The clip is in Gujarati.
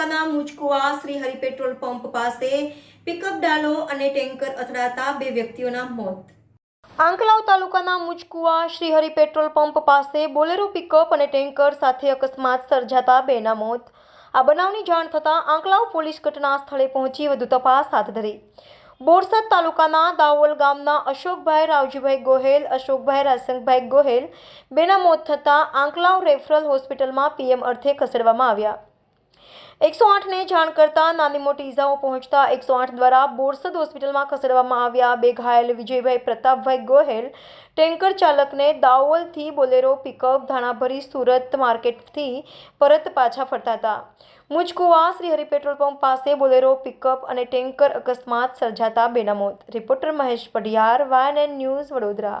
તાલુકાના મુજકુવા શ્રી હરિ પેટ્રોલ પંપ પાસે પિકઅપ ડાલો અને ટેન્કર અથડાતા બે વ્યક્તિઓના મોત. આંકલાવ તાલુકાના મુજકુવા શ્રીહરિ પેટ્રોલ પંપ પાસે બોલેરો પિકઅપ અને ટેન્કર સાથે અકસ્માત સર્જાતા બેના મોત. આ બનાવની જાણ થતાં આંકલાવ પોલીસ ઘટના સ્થળે પહોંચી વધુ તપાસ હાથ ધરી. બોરસદ તાલુકાના દાવોલ ગામના અશોકભાઈ રાવજીભાઈ ગોહેલ, અશોકભાઈ રાજસંગભાઈ ગોહેલ બેના મોત થતાં આંકલાવ રેફરલ હોસ્પિટલમાં પીએમ અર્થે ખસેડવામાં આવ્યા. એકસો આઠને જાણ કરતાં નાની મોટી ઇજાઓ પહોંચતા એકસો આઠ દ્વારા બોરસદ હોસ્પિટલમાં ખસેડવામાં આવ્યા બે ઘાયલ વિજયભાઈ પ્રતાપભાઈ ગોહેલ, ટેન્કર ચાલકને દાવોલથી બોલેરો પિકઅપ, ધાણાભરી સુરત માર્કેટથી પરત પાછા ફરતા હતા. મુજકુવા શ્રી હરિ પેટ્રોલ પંપ પાસે બોલેરો પિકઅપ અને ટેન્કર અકસ્માત સર્જાતા બેના મોત reporter Mahesh Padhiyar, વાયન and news Vadodara.